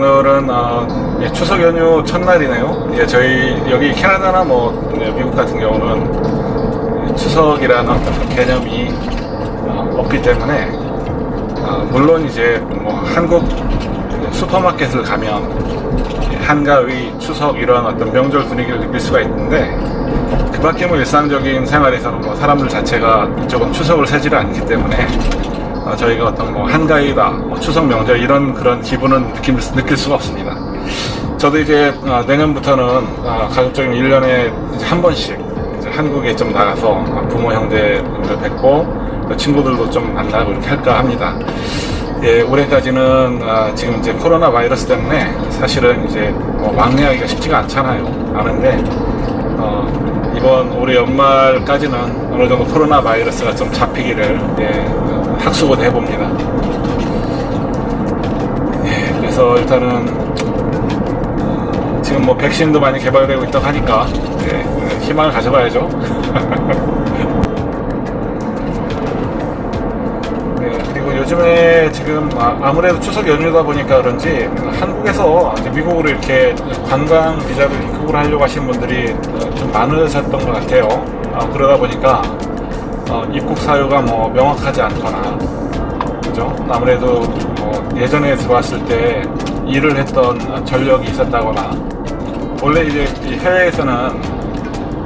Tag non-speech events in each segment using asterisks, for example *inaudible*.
오늘은 어, 예, 추석 연휴 첫날이네요. 예, 저희 여기 캐나다나 뭐 예, 미국 같은 경우는 추석이라는 어떤 개념이 어, 없기 때문에 어, 물론 이제 뭐 한국 슈퍼마켓을 가면 예, 한가위, 추석 이런 어떤 명절 분위기를 느낄 수가 있는데 그 밖에 뭐 일상적인 생활에서는 뭐 사람들 자체가 이쪽은 추석을 세지를 않기 때문에 어, 저희가 어떤 뭐 한가위다, 뭐 추석 명절 이런 그런 기분은 느낄, 느낄 수가 없습니다. 저도 이제 어, 내년부터는 어, 가급적이면 1년에 이제 한 번씩 이제 한국에 좀 나가서 부모 형제들 뵙고 또 친구들도 좀 만나고 이렇게 할까 합니다. 예, 올해까지는 아, 지금 이제 코로나 바이러스 때문에 사실은 이제 뭐 왕래하기가 쉽지가 않잖아요. 아는데 어, 이번 올해 연말까지는 어느 정도 코로나 바이러스가 좀 잡히기를 예, 학수고대 해봅니다. 예, 그래서 일단은 어, 지금 뭐 백신도 많이 개발되고 있다고 하니까 예, 희망을 가져봐야죠. *laughs* 네, 그리고 요즘에 지금 아- 아무래도 추석 연휴다 보니까 그런지 한국에서 미국으로 이렇게 관광 비자를 입국을 하려고 하시는 분들이 어, 좀 많으셨던 것 같아요. 어, 그러다 보니까 어, 입국 사유가 뭐 명확하지 않거나 그죠? 아무래도 뭐 예전에 들어왔을 때 일을 했던 전력이 있었다거나 원래 이제 이 해외에서는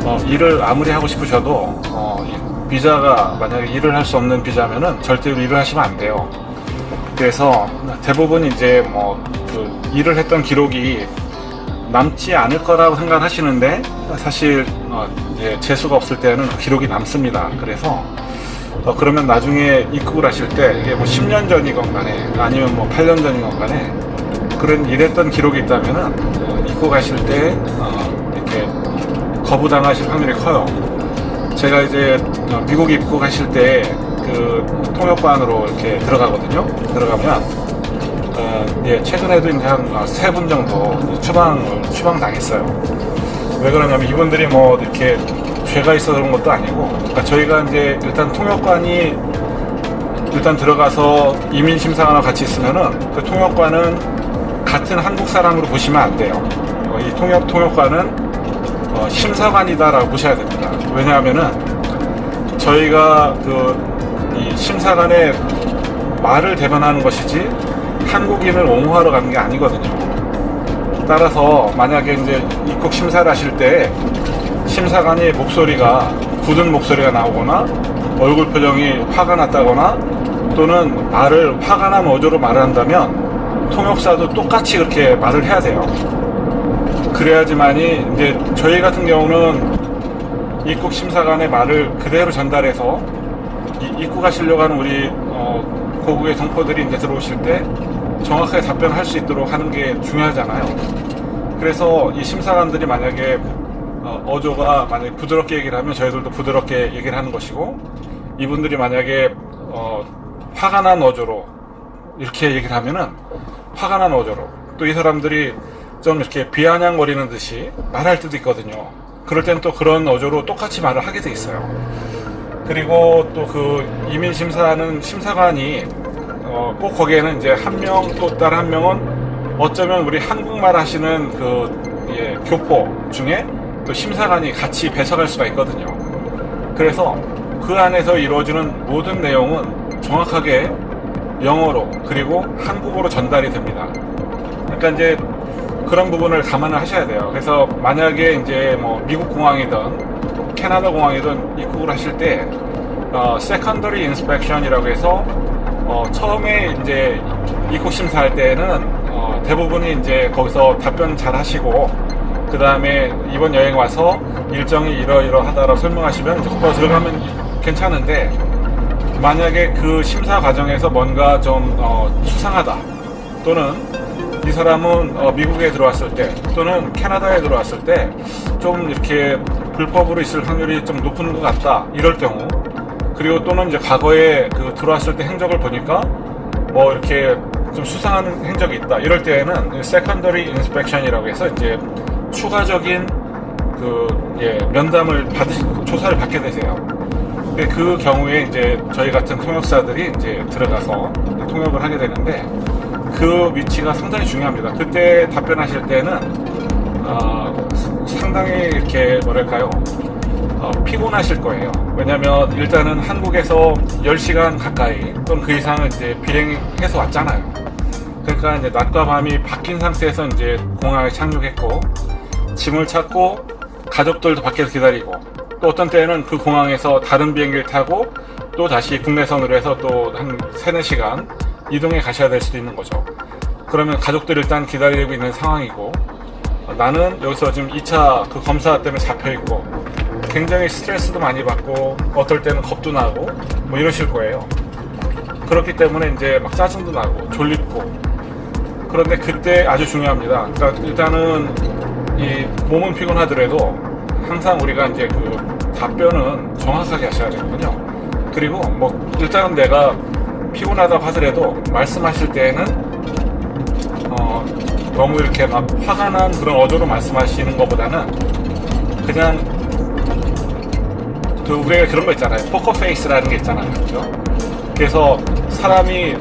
어, 일을 아무리 하고 싶으셔도 어, 이 비자가 만약에 일을 할 수 없는 비자면은 절대로 일을 하시면 안 돼요. 그래서 대부분 이제 뭐 그 일을 했던 기록이 남지 않을 거라고 생각하시는데 사실 어, 이제 재수가 없을 때는 그 기록이 남습니다. 그래서 어, 그러면 나중에 입국을 하실 때 이게 뭐 10년 전이건 간에 아니면 뭐 8년 전이건 간에 그런 일했던 기록이 있다면은 어, 입국하실 때 어, 이렇게 거부당하실 확률이 커요. 제가 이제 어, 미국 입국하실 때 그 통역관으로 이렇게 들어가거든요. 들어가면 어, 예, 최근에도 이제 한 세 분 정도 추방 추방 당했어요. 왜 그러냐면 이분들이 뭐 이렇게 죄가 있어서 그런 것도 아니고, 그러니까 저희가 이제 일단 통역관이 일단 들어가서 이민 심사관과 같이 있으면은 그 통역관은 같은 한국 사람으로 보시면 안 돼요. 어, 이 통역 통역관은 어, 심사관이다라고 보셔야 됩니다. 왜냐하면은 저희가 그 이 심사관의 말을 대변하는 것이지 한국인을 옹호하러 가는 게 아니거든요. 따라서 만약에 이제 입국 심사를 하실 때 심사관의 목소리가 굳은 목소리가 나오거나 얼굴 표정이 화가 났다거나 또는 말을 화가 난 어조로 말을 한다면 통역사도 똑같이 그렇게 말을 해야 돼요. 그래야지만이 이제 저희 같은 경우는 입국 심사관의 말을 그대로 전달해서 이- 입국하시려고 하는 우리 어, 고국의 동포들이 이제 들어오실 때 정확하게 답변할 수 있도록 하는 게 중요하잖아요. 그래서 이 심사관들이 만약에 어, 조가 만약에 부드럽게 얘기를 하면 저희들도 부드럽게 얘기를 하는 것이고 이분들이 만약에 어, 화가 난 어조로 이렇게 얘기를 하면은 화가 난 어조로 또 이 사람들이 좀 이렇게 비아냥거리는 듯이 말할 때도 있거든요. 그럴 땐 또 그런 어조로 똑같이 말을 하게 돼 있어요. 그리고 또 그 이민 심사하는 심사관이 어, 꼭 거기에는 이제 한 명 또 다른 한 명은 어쩌면 우리 한국말 하시는 그 예, 교포 중에 또 심사관이 같이 배석할 수가 있거든요. 그래서 그 안에서 이루어지는 모든 내용은 정확하게 영어로 그리고 한국어로 전달이 됩니다. 그러니까 이제 그런 부분을 감안을 하셔야 돼요. 그래서 만약에 이제 뭐 미국 공항이든 캐나다 공항이든 입국을 하실 때 어, secondary inspection이라고 해서 어, 처음에 이제 입국 심사할 때는 어, 대부분이 이제 거기서 답변 잘 하시고 그 다음에 이번 여행 와서 일정이 이러이러하다라고 설명하시면 이제 들어가면 괜찮은데 만약에 그 심사 과정에서 뭔가 좀 어, 수상하다 또는 이 사람은 어, 미국에 들어왔을 때 또는 캐나다에 들어왔을 때 좀 이렇게 불법으로 있을 확률이 좀 높은 것 같다 이럴 경우 그리고 또는 이제 과거에 그 들어왔을 때 행적을 보니까 뭐 이렇게 좀 수상한 행적이 있다 이럴 때에는 세컨더리 인스펙션이라고 해서 이제 추가적인 그 예, 면담을 받으시 조사를 받게 되세요. 근데 그 경우에 이제 저희 같은 통역사들이 이제 들어가서 통역을 하게 되는데 그 위치가 상당히 중요합니다. 그때 답변하실 때는 어, 상당히 이렇게 뭐랄까요 어, 피곤하실 거예요. 왜냐하면 일단은 한국에서 10시간 가까이 또는 그 이상을 이제 비행해서 왔잖아요. 그러니까 이제 낮과 밤이 바뀐 상태에서 이제 공항에 착륙했고 짐을 찾고 가족들도 밖에서 기다리고 또 어떤 때는 그 공항에서 다른 비행기를 타고 또 다시 국내선으로 해서 또 한 3, 4시간 이동해 가셔야 될 수도 있는 거죠. 그러면 가족들 일단 기다리고 있는 상황이고 어, 나는 여기서 지금 2차 그 검사 때문에 잡혀 있고 굉장히 스트레스도 많이 받고 어떨 때는 겁도 나고 뭐 이러실 거예요. 그렇기 때문에 이제 막 짜증도 나고 졸립고 그런데 그때 아주 중요합니다. 그러니까 일단은 이 몸은 피곤하더라도 항상 우리가 이제 그 답변은 정확하게 하셔야 되거든요. 그리고 뭐 일단은 내가 피곤하다고 하더라도 말씀하실 때에는 어 너무 이렇게 막 화가 난 그런 어조로 말씀하시는 것보다는 그냥 그 우리가 그런 거 있잖아요. 포커 페이스라는 게 있잖아요. 그죠? 그래서 사람이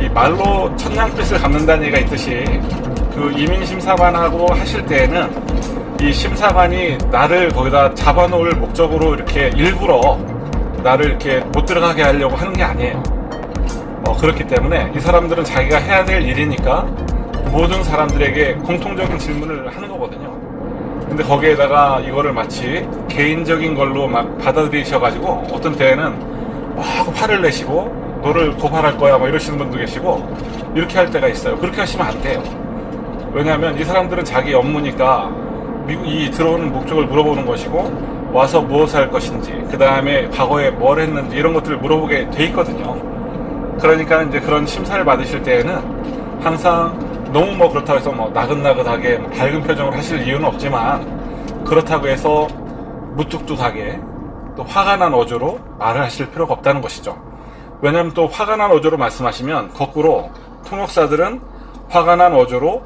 이 말로 천냥빛을 갚는다는 얘기가 있듯이 그 이민 심사관하고 하실 때에는 이 심사관이 나를 거기다 잡아놓을 목적으로 이렇게 일부러 나를 이렇게 못 들어가게 하려고 하는 게 아니에요. 어, 그렇기 때문에 이 사람들은 자기가 해야 될 일이니까 모든 사람들에게 공통적인 질문을 하는 거거든요. 근데 거기에다가 이거를 마치 개인적인 걸로 막 받아들이셔가지고 어떤 때에는 막 화를 내시고 너를 고발할 거야 뭐 이러시는 분도 계시고 이렇게 할 때가 있어요. 그렇게 하시면 안 돼요. 왜냐하면 이 사람들은 자기 업무니까 미국 이 들어오는 목적을 물어보는 것이고 와서 무엇을 할 것인지 그 다음에 과거에 뭘 했는지 이런 것들을 물어보게 돼 있거든요. 그러니까 이제 그런 심사를 받으실 때에는 항상 너무 뭐 그렇다고 해서 뭐 나긋나긋하게 뭐 밝은 표정을 하실 이유는 없지만 그렇다고 해서 무뚝뚝하게 또 화가 난 어조로 말을 하실 필요가 없다는 것이죠. 왜냐하면 또 화가 난 어조로 말씀하시면 거꾸로 통역사들은 화가 난 어조로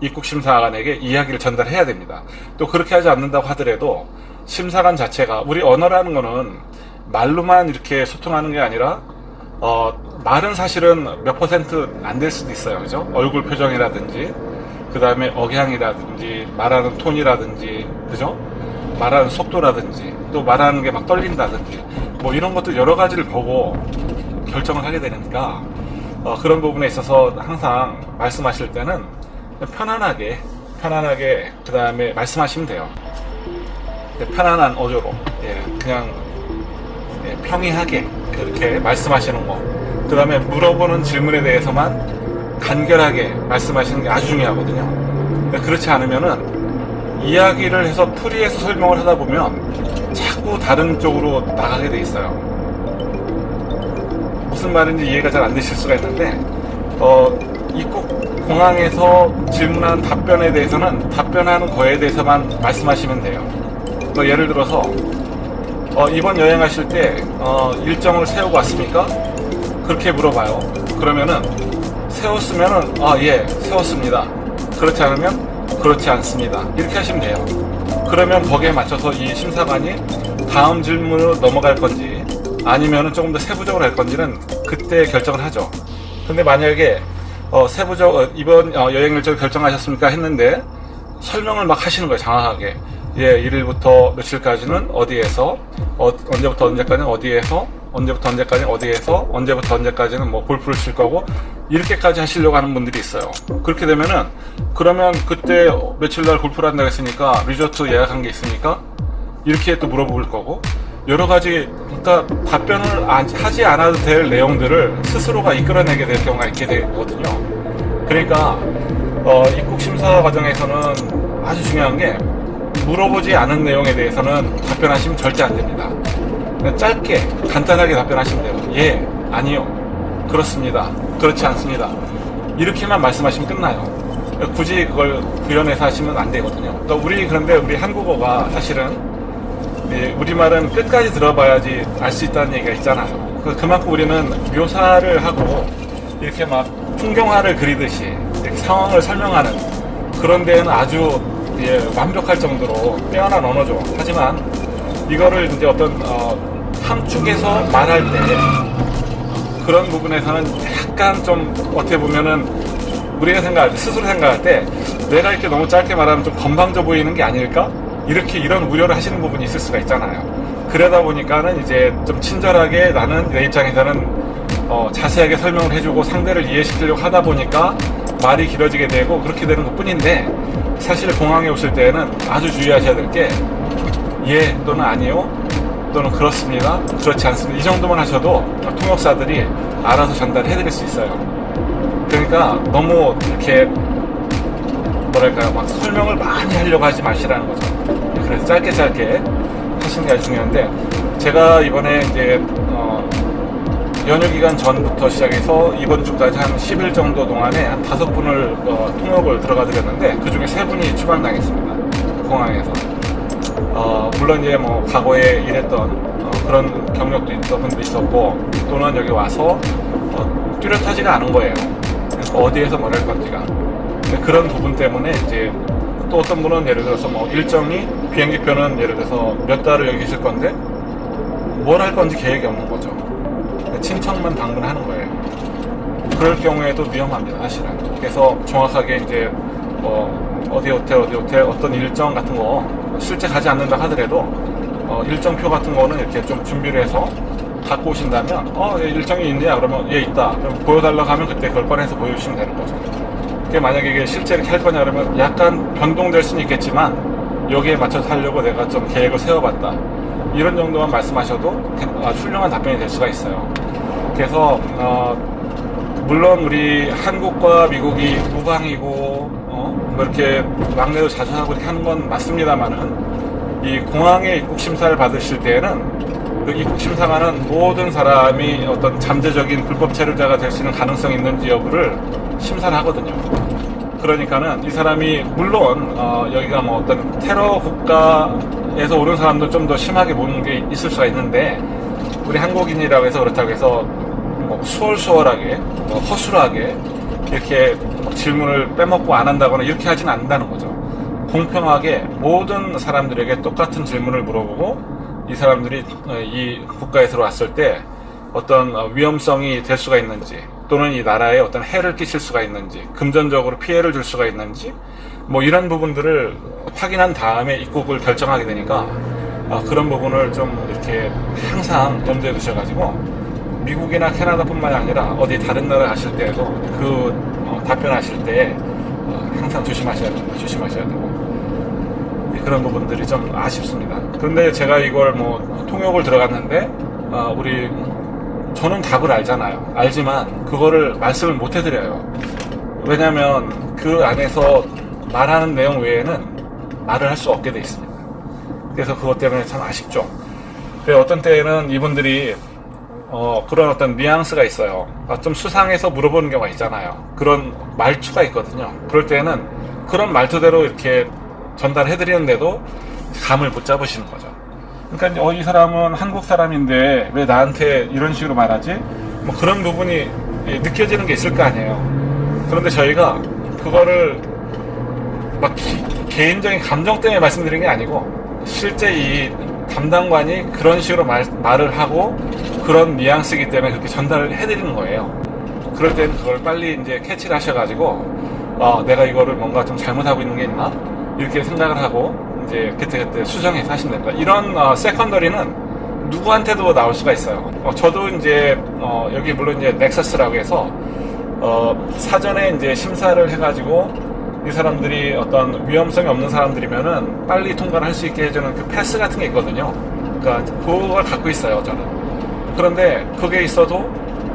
입국 심사관에게 이야기를 전달해야 됩니다. 또 그렇게 하지 않는다고 하더라도 심사관 자체가 우리 언어라는 거는 말로만 이렇게 소통하는 게 아니라 어, 말은 사실은 몇 퍼센트 안 될 수도 있어요. 그죠? 얼굴 표정이라든지, 그 다음에 억양이라든지, 말하는 톤이라든지, 그죠? 말하는 속도라든지, 또 말하는 게 막 떨린다든지, 뭐 이런 것들 여러 가지를 보고 결정을 하게 되니까, 어, 그런 부분에 있어서 항상 말씀하실 때는 편안하게, 편안하게, 그 다음에 말씀하시면 돼요. 네, 편안한 어조로, 예, 그냥 예, 평이하게 그렇게 말씀하시는 거. 그 다음에 물어보는 질문에 대해서만 간결하게 말씀하시는 게 아주 중요하거든요. 그렇지 않으면은 이야기를 해서 풀이해서 설명을 하다 보면 자꾸 다른 쪽으로 나가게 돼 있어요. 무슨 말인지 이해가 잘 안 되실 수가 있는데, 어, 입국 공항에서 질문한 답변에 대해서는 답변하는 거에 대해서만 말씀하시면 돼요. 뭐 예를 들어서 어, 이번 여행하실 때 어, 일정을 세우고 왔습니까? 그렇게 물어봐요. 그러면은 세웠으면은 아 예 세웠습니다. 그렇지 않으면 그렇지 않습니다. 이렇게 하시면 돼요. 그러면 거기에 맞춰서 이 심사관이 다음 질문으로 넘어갈 건지 아니면은 조금 더 세부적으로 할 건지는 그때 결정을 하죠. 근데 만약에 어, 세부적 어, 이번 어, 여행 일정 결정하셨습니까 했는데 설명을 막 하시는 거예요 장황하게 예, 1일부터 며칠까지는 어디에서, 어, 언제부터 언제까지는 어디에서, 언제부터 언제까지는 어디에서, 언제부터 언제까지는 뭐 골프를 칠 거고, 이렇게까지 하시려고 하는 분들이 있어요. 그렇게 되면은, 그러면 그때 며칠 날 골프를 한다고 했으니까, 리조트 예약한 게 있으니까, 이렇게 또 물어볼 거고, 여러 가지, 그러니까 답변을 안- 하지 않아도 될 내용들을 스스로가 이끌어내게 될 경우가 있게 되거든요. 그러니까, 어, 입국 심사 과정에서는 아주 중요한 게, 물어보지 않은 내용에 대해서는 답변하시면 절대 안 됩니다. 짧게 간단하게 답변하시면 돼요. 예, 아니요, 그렇습니다, 그렇지 않습니다. 이렇게만 말씀하시면 끝나요. 굳이 그걸 구현해서 하시면 안 되거든요. 또 우리 그런데 우리 한국어가 사실은 예, 우리말은 끝까지 들어봐야지 알 수 있다는 얘기가 있잖아요. 그- 그만큼 우리는 묘사를 하고 이렇게 막 풍경화를 그리듯이 상황을 설명하는 그런 데는 아주 예, 완벽할 정도로 뛰어난 언어죠. 하지만 이거를 이제 어떤 어, 함축해서 말할 때 그런 부분에서는 약간 좀 어떻게 보면은 우리가 생각할 때 스스로 생각할 때 내가 이렇게 너무 짧게 말하면 좀 건방져 보이는 게 아닐까? 이렇게 이런 우려를 하시는 부분이 있을 수가 있잖아요. 그러다 보니까는 이제 좀 친절하게 나는 내 입장에서는 어, 자세하게 설명을 해주고 상대를 이해시키려고 하다 보니까 말이 길어지게 되고 그렇게 되는 것 뿐인데 사실 공항에 오실 때는 아주 주의하셔야 될 게 예 또는 아니요 또는 그렇습니다. 그렇지 않습니다. 이 정도만 하셔도 통역사들이 알아서 전달해 드릴 수 있어요. 그러니까 너무 이렇게 뭐랄까요? 막 설명을 많이 하려고 하지 마시라는 거죠. 그래서 짧게 짧게 하시는 게 중요한데 제가 이번에 이제 어, 연휴 기간 전부터 시작해서 이번 주까지 한 10일 정도 동안에 한 다섯 분을 어, 통역을 들어가 드렸는데 그 중에 세 분이 추방당했습니다 공항에서 어, 물론 이제 뭐 과거에 일했던 어, 그런 경력도 있던 분도 있었고 또는 여기 와서 어, 뚜렷하지가 않은 거예요. 그래서 어디에서 뭘 할 건지가 그런 부분 때문에 이제 또 어떤 분은 예를 들어서 뭐 일정이 비행기표는 예를 들어서 몇 달을 여기 계실 건데 뭘 할 건지 계획이 없는 거죠. 그러니까 친척만 방문하는 거예요. 그럴 경우에도 위험합니다, 사실은. 그래서 정확하게 이제 뭐 어디 호텔, 어디 호텔, 어떤 일정 같은 거 실제 가지 않는다 하더라도 어, 일정표 같은 거는 이렇게 좀 준비를 해서 갖고 오신다면 어, 얘 일정이 있냐? 그러면 얘 있다. 그럼 보여달라고 하면 그때 꺼내서 보여주시면 되는 거죠. 그게 만약에 이게 실제 이렇게 할 거냐 그러면 약간 변동될 수는 있겠지만 여기에 맞춰서 하려고 내가 좀 계획을 세워봤다. 이런 정도만 말씀하셔도 아주 훌륭한 답변이 될 수가 있어요. 그래서 어, 물론 우리 한국과 미국이 우방이고 어, 뭐 이렇게 막내도 자주 하고 이렇게 하는 건 맞습니다만은 이 공항에 입국 심사를 받으실 때에는 그 입국 심사관은 모든 사람이 어떤 잠재적인 불법 체류자가 될 수 있는 가능성이 있는지 여부를 심사를 하거든요. 그러니까는 이 사람이 물론 어, 여기가 뭐 어떤 테러 국가에서 오는 사람도 좀 더 심하게 보는 게 있을 수가 있는데 우리 한국인이라고 해서 그렇다고 해서 뭐 수월수월하게 뭐 허술하게 이렇게 뭐 질문을 빼먹고 안 한다거나 이렇게 하지는 않는다는 거죠. 공평하게 모든 사람들에게 똑같은 질문을 물어보고 이 사람들이 어, 이 국가에 들어왔을 때 어떤 어, 위험성이 될 수가 있는지 또는 이 나라에 어떤 해를 끼칠 수가 있는지 금전적으로 피해를 줄 수가 있는지 뭐 이런 부분들을 확인한 다음에 입국을 결정하게 되니까 어, 그런 부분을 좀 이렇게 항상 염두에 두셔가지고 미국이나 캐나다뿐만이 아니라 어디 다른 나라 가실 때에도 그 어, 답변하실 때 어, 항상 조심하셔야 됩니다. 조심하셔야 되고 네, 그런 부분들이 좀 아쉽습니다. 그런데 제가 이걸 뭐 통역을 들어갔는데 어, 우리 저는 답을 알잖아요. 알지만 그거를 말씀을 못 해드려요. 왜냐하면 그 안에서 말하는 내용 외에는 말을 할 수 없게 돼 있습니다. 그래서 그것 때문에 참 아쉽죠. 근데 어떤 때는 이분들이 어, 그런 어떤 뉘앙스가 있어요. 아, 좀 수상해서 물어보는 경우가 있잖아요. 그런 말투가 있거든요. 그럴 때는 그런 말투대로 이렇게 전달해드리는데도 감을 못 잡으시는 거죠. 그러니까 어, 이 사람은 한국 사람인데 왜 나한테 이런 식으로 말하지? 뭐 그런 부분이 예, 느껴지는 게 있을 거 아니에요. 그런데 저희가 그거를 막 기- 개인적인 감정 때문에 말씀드린 게 아니고 실제 이 담당관이 그런 식으로 말, 말을 하고 그런 뉘앙스이기 때문에 그렇게 전달을 해드리는 거예요. 그럴 때는 그걸 빨리 이제 캐치를 하셔가지고 어, 내가 이거를 뭔가 좀 잘못하고 있는 게 있나 이렇게 생각을 하고 이제 그때그때 수정해서 하시면 됩니다. 이런 어, 세컨더리는 누구한테도 나올 수가 있어요. 어, 저도 이제 어, 여기 물론 이제 넥서스라고 해서 어, 사전에 이제 심사를 해가지고 이 사람들이 어떤 위험성이 없는 사람들이면은 빨리 통과를 할 수 있게 해주는 그 패스 같은 게 있거든요. 그러니까 그걸 갖고 있어요, 저는. 그런데 그게 있어도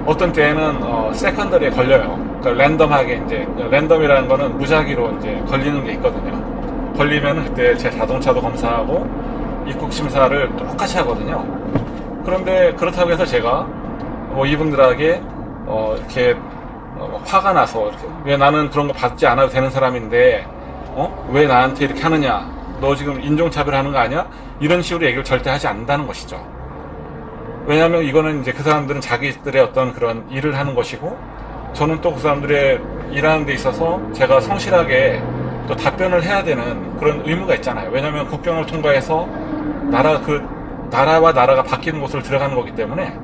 어떤 때에는 어, 세컨더리에 걸려요. 그러니까 랜덤하게 이제 랜덤이라는 거는 무작위로 이제 걸리는 게 있거든요. 걸리면 그때 제 자동차도 검사하고 입국 심사를 똑같이 하거든요. 그런데 그렇다고 해서 제가 뭐 이분들에게 어, 이렇게 어, 화가 나서 이렇게 왜 나는 그런 거 받지 않아도 되는 사람인데 어? 왜 나한테 이렇게 하느냐? 너 지금 인종차별하는 거 아니야? 이런 식으로 얘기를 절대 하지 않는다는 것이죠. 왜냐하면 이거는 이제 그 사람들은 자기들의 어떤 그런 일을 하는 것이고 저는 또 그 사람들의 일하는 데 있어서 제가 성실하게 또 답변을 해야 되는 그런 의무가 있잖아요. 왜냐하면 국경을 통과해서 나라 그 나라와 나라가 바뀌는 곳을 들어가는 거기 때문에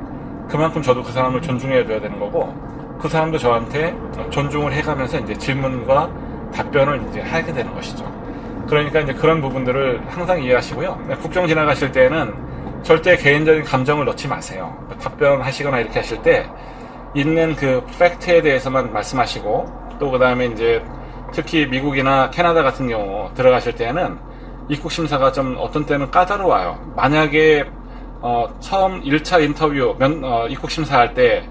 그만큼 저도 그 사람을 존중해 줘야 되는 거고 그 사람도 저한테 존중을 해가면서 이제 질문과 답변을 이제 하게 되는 것이죠. 그러니까 이제 그런 부분들을 항상 이해하시고요. 국정 지나가실 때는 절대 개인적인 감정을 넣지 마세요. 답변하시거나 이렇게 하실 때 있는 그 팩트에 대해서만 말씀하시고 또 그 다음에 이제 특히 미국이나 캐나다 같은 경우 들어가실 때는 입국 심사가 좀 어떤 때는 까다로워요. 만약에 어, 처음 1차 인터뷰 면, 어, 입국 심사할 때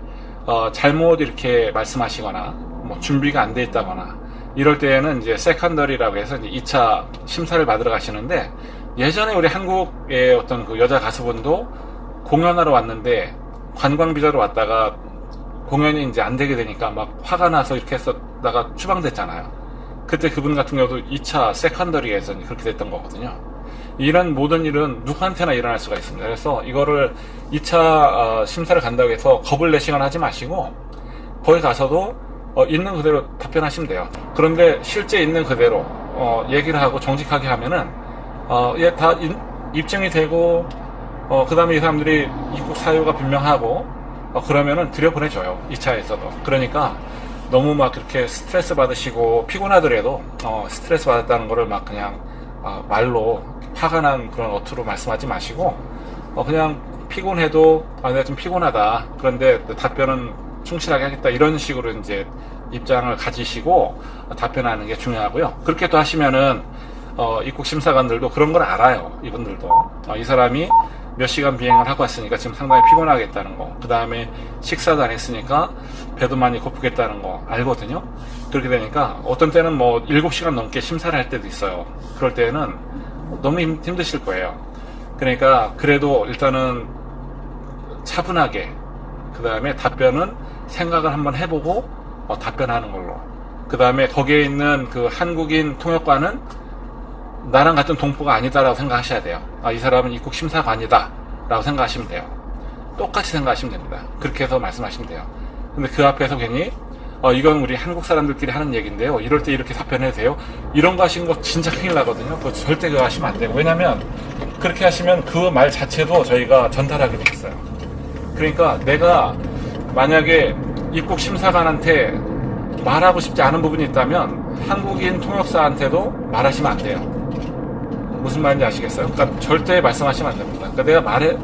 어, 잘못 이렇게 말씀하시거나 뭐 준비가 안 돼 있다거나 이럴 때에는 이제 세컨더리라고 해서 이제 2차 심사를 받으러 가시는데 예전에 우리 한국의 어떤 그 여자 가수분도 공연하러 왔는데 관광 비자로 왔다가 공연이 이제 안 되게 되니까 막 화가 나서 이렇게 했었다가 추방됐잖아요. 그때 그분 같은 경우도 2차 세컨더리에서 그렇게 됐던 거거든요. 이런 모든 일은 누구한테나 일어날 수가 있습니다. 그래서 이거를 2차 심사를 간다고 해서 겁을 내시거나 하지 마시고 거기 가서도 어, 있는 그대로 답변하시면 돼요. 그런데 실제 있는 그대로 어, 얘기를 하고 정직하게 하면은 어, 예, 입증이 되고 어, 그 다음에 이 사람들이 입국 사유가 분명하고 어, 그러면은 들여보내줘요. 2차에서도. 그러니까 너무 막 그렇게 스트레스 받으시고 피곤하더라도 어, 스트레스 받았다는 거를 막 그냥 어, 말로 화가 난 그런 어투로 말씀하지 마시고 어, 그냥 피곤해도 아, 내가 좀 피곤하다. 그런데 답변은 충실하게 하겠다. 이런 식으로 이제 입장을 가지시고 어, 답변하는 게 중요하고요. 그렇게 또 하시면은 어, 입국 심사관들도 그런 걸 알아요. 이분들도 어, 이 사람이 몇 시간 비행을 하고 왔으니까 지금 상당히 피곤하겠다는 거. 그 다음에 식사도 안 했으니까 배도 많이 고프겠다는 거 알거든요. 그렇게 되니까 어떤 때는 뭐 7시간 넘게 심사를 할 때도 있어요. 그럴 때는 너무 힘, 힘드실 거예요. 그러니까 그래도 일단은 차분하게 그 다음에 답변은 생각을 한번 해보고 어, 답변하는 걸로. 그 다음에 거기에 있는 그 한국인 통역관은 나랑 같은 동포가 아니다라고 생각하셔야 돼요. 아, 이 사람은 입국 심사관이다. 라고 생각하시면 돼요. 똑같이 생각하시면 됩니다. 그렇게 해서 말씀하시면 돼요. 근데 그 앞에서 괜히, 어, 이건 우리 한국 사람들끼리 하는 얘기인데요. 이럴 때 이렇게 답변해도 돼요. 이런 거 하신 거 진짜 큰일 나거든요. 그거 절대 그거 하시면 안 되고. 왜냐면, 그렇게 하시면 그 말 자체도 저희가 전달하게 돼 있어요. 그러니까 내가 만약에 입국 심사관한테 말하고 싶지 않은 부분이 있다면 한국인 통역사한테도 말하시면 안 돼요. 무슨 말인지 아시겠어요? 그러니까 절대 말씀하시면 안 됩니다. 그러니까 내가 말해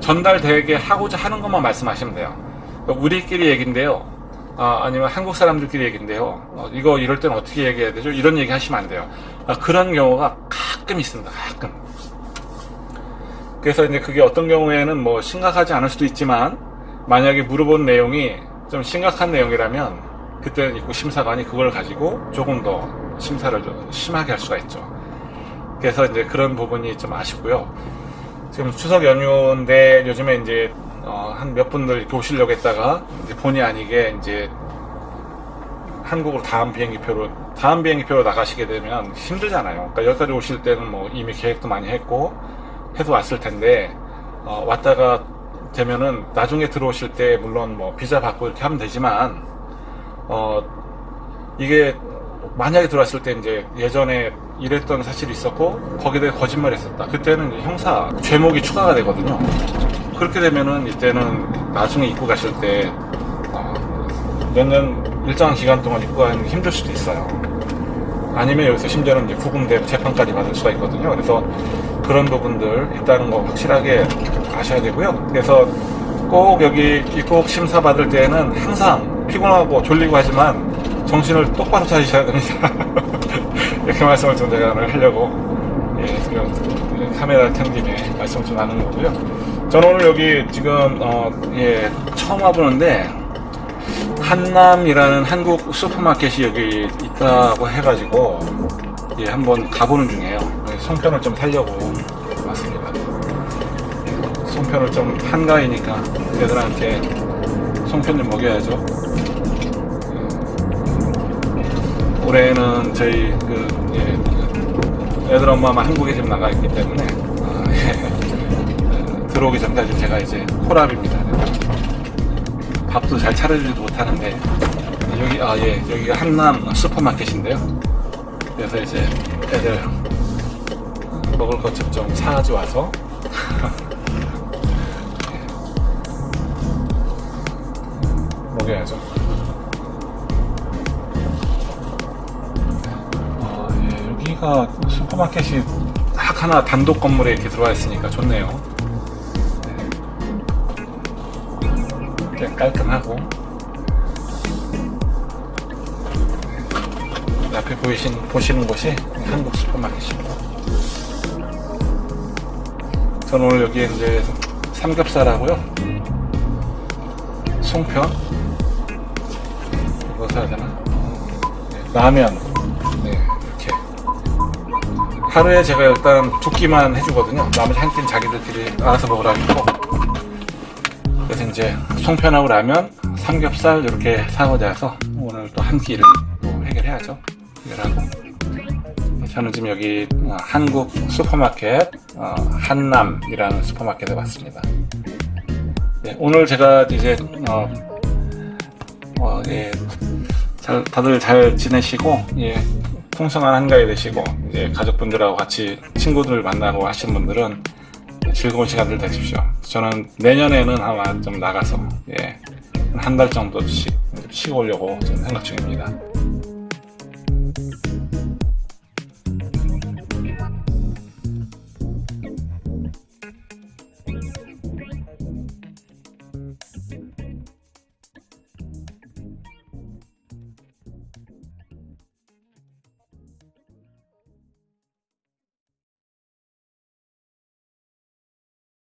전달되게 하고자 하는 것만 말씀하시면 돼요. 그러니까 우리끼리 얘기인데요. 아, 아니면 한국 사람들끼리 얘기인데요. 어, 이거 이럴 때는 어떻게 얘기해야 되죠? 이런 얘기 하시면 안 돼요. 아, 그런 경우가 가끔 있습니다. 가끔. 그래서 이제 그게 어떤 경우에는 뭐 심각하지 않을 수도 있지만 만약에 물어본 내용이 좀 심각한 내용이라면 그때는 입국 심사관이 그걸 가지고 조금 더 심사를 좀 심하게 할 수가 있죠. 그래서 이제 그런 부분이 좀 아쉽고요. 지금 추석 연휴인데 요즘에 이제 어, 한 몇 분들 이렇게 오시려고 했다가 이제 본의 아니게 이제 한국으로 다음 비행기표로 다음 비행기표로 나가시게 되면 힘들잖아요. 그러니까 여기까지 오실 때는 뭐 이미 계획도 많이 했고 해서 왔을 텐데 어, 왔다가 되면은 나중에 들어오실 때 물론 뭐 비자 받고 이렇게 하면 되지만 어 이게 만약에 들어왔을 때 이제 예전에 일했던 사실이 있었고 거기에 대해 거짓말 했었다. 그때는 형사 죄목이 추가가 되거든요. 그렇게 되면은 이때는 나중에 입고 가실 때 몇년 일정한 기간 동안 입고 가는 게 힘들 수도 있어요. 아니면 여기서 심지어는 이제 구금돼 재판까지 받을 수가 있거든요. 그래서 그런 부분들 있다는 거 확실하게 아셔야 되고요. 그래서 꼭 여기 입국 심사 받을 때는 항상 피곤하고 졸리고 하지만 정신을 똑바로 차리셔야 됩니다. *laughs* 이렇게 말씀을 좀 제가 오늘 하려고 예, 지금 카메라 켠 김에 말씀을 좀 나누는 거고요. 저는 오늘 여기 지금 어, 예, 처음 와보는데 한남이라는 한국 슈퍼마켓이 여기 있다고 해가지고 예, 한번 가보는 중이에요. 예, 송편을 좀 살려고 왔습니다. 송편을 좀 한가위니까 애들한테 송편 좀 먹여야죠. 올해는 저희 그, 예, 그 애들 엄마만 한국에 지금 나가 있기 때문에 아, 예. 예, 들어오기 전까지 제가 이제 콜압입니다. 밥도 잘 차려주지도 못하는데 여기 아 예 여기가 한남 슈퍼마켓인데요. 그래서 이제 애들 먹을 것좀좀 사가지고 와서 *laughs* 예. 먹여야죠. 여기가 슈퍼마켓이 딱 하나 단독 건물에 이렇게 들어와 있으니까 좋네요. 네. 꽤 깔끔하고 네, 앞에 보이신 보시는 곳이 한국 슈퍼마켓입니다. 저는 오늘 여기에 이제 삼겹살하고요, 송편 이거 사야 되나? 네, 라면 네, 하루에 제가 일단 두 끼만 해주거든요. 나머지 한 끼는 자기들끼리 알아서 먹으라고 했고 그래서 이제 송편하고 라면, 삼겹살 이렇게 사고자 해서 오늘 또 한 끼를 또 해결해야죠. 해결하고 저는 지금 여기 어, 한국 슈퍼마켓 어, 한남이라는 슈퍼마켓에 왔습니다. 네, 오늘 제가 이제 어, 어, 예, 잘, 다들 잘 지내시고 예, 풍성한 한가위 되시고 이제 가족분들하고 같이 친구들 만나고 하시는 분들은 즐거운 시간들 되십시오. 저는 내년에는 아마 좀 나가서 예, 한 달 정도씩 쉬고 오려고 생각 중입니다.